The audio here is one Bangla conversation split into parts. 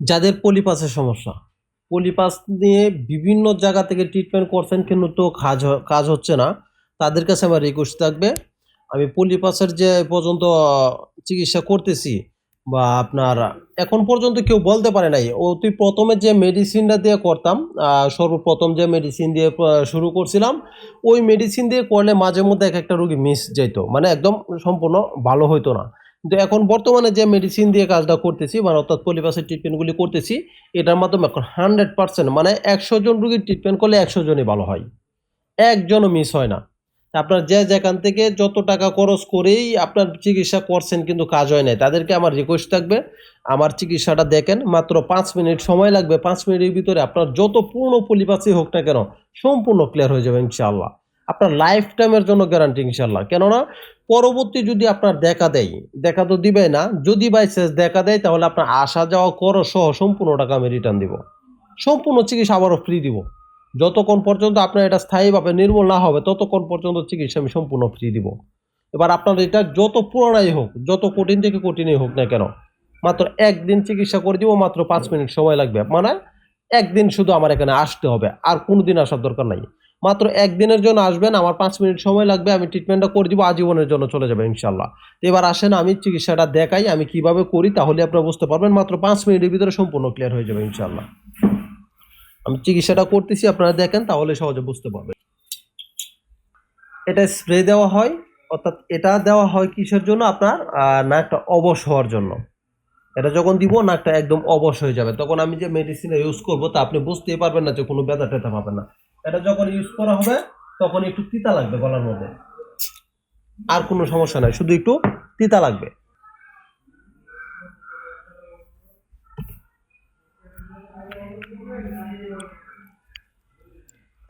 যাদের পলিপাসের সমস্যা। পলিপাস নিয়ে বিভিন্ন জায়গা থেকে ট্রিটমেন্ট করছেন কিন্তু তো কাজ কাজ হচ্ছে না। তাদের কাছে আমার রিকোয়েস্ট থাকবে, আমি পলিপাসের যে পর্যন্ত চিকিৎসা করতেছি বা আপনার, এখন পর্যন্ত কেউ বলতে পারে নাই। অতি প্রথমে যে মেডিসিনটা দিয়ে করতাম সর্বপ্রথম যে মেডিসিন দিয়ে শুরু করছিলাম, ওই মেডিসিন দিয়ে করলে মাঝে মধ্যে এক একটা রোগী মিস যেত মানে একদম সম্পূর্ণ ভালো হইতো না। কিন্তু এখন বর্তমানে যে মেডিসিন দিয়ে কাজটা করতেছি মানে অর্থাৎ পলিপাসের ট্রিটমেন্টগুলি করতেছি, এটার মাধ্যমে এখন হান্ড্রেড পার্সেন্ট মানে একশো জন রুগীর ট্রিটমেন্ট করলে একশো জনই ভালো হয়। একজনও মিস হয় না। আপনার যে যেখান থেকে যত টাকা খরচ করেই আপনার চিকিৎসা করছেন কিন্তু কাজ হয় নাই, তাদেরকে আমার রিকোয়েস্ট থাকবে, আমার চিকিৎসাটা দেখেন, মাত্র পাঁচ মিনিট সময় লাগবে, পাঁচ মিনিটের ভিতরে আপনার যত পূর্ণ পলিপাসই হোক না কেন, সম্পূর্ণ ক্লিয়ার হয়ে যাবে ইনশাআল্লাহ। আপনার লাইফ টাইমের জন্য গ্যারান্টি ইনশাল্লাহ কেননা, পরবর্তী যদি আপনার দেখা দেয়, দেখা তো দিবে না, যদি বাই চান্স দেখা দেয়, তাহলে আপনার আসা যাওয়া করো সহ সম্পূর্ণ টাকা আমি রিটার্ন দিব। সম্পূর্ণ চিকিৎসা আবারও ফ্রি দিব। যতক্ষণ পর্যন্ত আপনার এটা স্থায়ীভাবে নির্মূল না হবে, ততক্ষণ পর্যন্ত চিকিৎসা আমি সম্পূর্ণ ফ্রি দিব। এবার আপনার এটা যত পুরোনাই হোক, যত কঠিন থেকে কঠিনই হোক না কেন, মাত্র একদিন চিকিৎসা করে দিব, মাত্র পাঁচ মিনিট সময় লাগবে। মানে একদিন শুধু আমার এখানে আসতে হবে, আর কোনো দিন আসার দরকার নাই। মাত্র একদিনের জন্য আসবেন, আমার পাঁচ মিনিট সময় লাগবে, আমি ট্রিটমেন্টটা করে দিব, আজীবনের জন্য চলে যাবে ইনশাল্লাহ এবার আসেন, আমি চিকিৎসাটা দেখাই, আমি কীভাবে করি তাহলে আপনারা বুঝতে পারবেন, মাত্র পাঁচ মিনিটের ভিতরে সম্পূর্ণ ক্লিয়ার হয়ে যাবে ইনশাল্লাহ আমি চিকিৎসাটা করতেছি, আপনারা দেখেন, তাহলে সহজে বুঝতে পারবেন। এটা স্প্রে দেওয়া হয়, অর্থাৎ এটা দেওয়া হয় কিসের জন্য আপনার? নাকটা অবশ হওয়ার জন্য। এটা যখন দিব, নাকটা একদম অবশ হয়ে যাবে। তখন আমি যে মেডিসিন ইউজ করব, তা আপনি বুঝতেই পারবেন না যে কোনো ব্যথা টেথা পাবেন না। এটা যখন ইউজ করা হবে, তখন একটু তিতা লাগবে গলার মধ্যে। আর কোনো সমস্যা নাই, শুধু একটু তিতা লাগবে।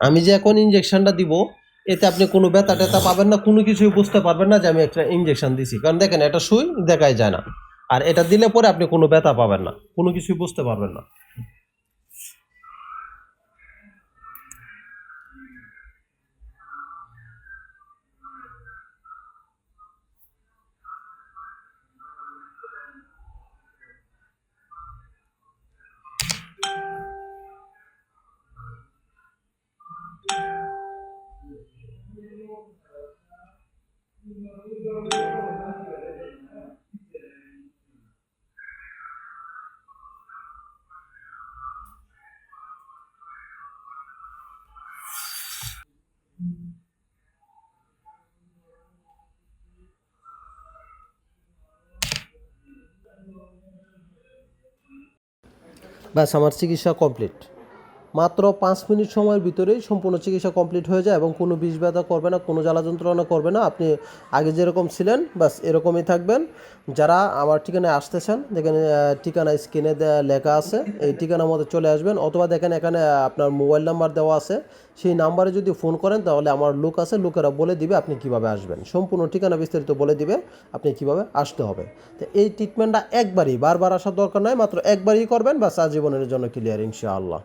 আমি যে এখন ইঞ্জেকশনটা দিব, এতে আপনি কোনো ব্যথা টেথা পাবেন না, কোনো কিছুই বুঝতে পারবেন না যে আমি একটা ইঞ্জেকশন দিছি। কারণ দেখেন এটা সুই দেখাই যায় না। আর এটা দিলে পরে আপনি কোনো ব্যথা পাবেন না কোনো কিছুই বুঝতে পারবেন না। ব্যাস আমার চিকিৎসা কমপ্লিট। মাত্র পাঁচ মিনিট সময়ের ভিতরেই সম্পূর্ণ চিকিৎসা কমপ্লিট হয়ে যায় এবং কোনো বিষ ব্যথা করবে না কোনো জ্বালা যন্ত্রণা করবে না। আপনি আগে যেরকম ছিলেন ব্যাস এরকমই থাকবেন। যারা আমার ঠিকানায় আসতেছেন আহ, ঠিকানা স্ক্রিনে লেখা আছে। এই ঠিকানার মধ্যে চলে আসবেন। অথবা দেখেন এখানে আপনার মোবাইল নাম্বার দেওয়া আছে। সেই নাম্বারে যদি ফোন করেন তাহলে আমার লোক আছে লোকেরা বলে দিবে আপনি কীভাবে আসবেন। সম্পূর্ণ ঠিকানা বিস্তারিত বলে দিবে আপনি কীভাবে আসতে হবে। তো এই ট্রিটমেন্টটা একবারই বারবার আসার দরকার নয় মাত্র একবারই করবেন বাস আজীবনের জন্য ক্লিয়ার ইনশাআল্লাহ।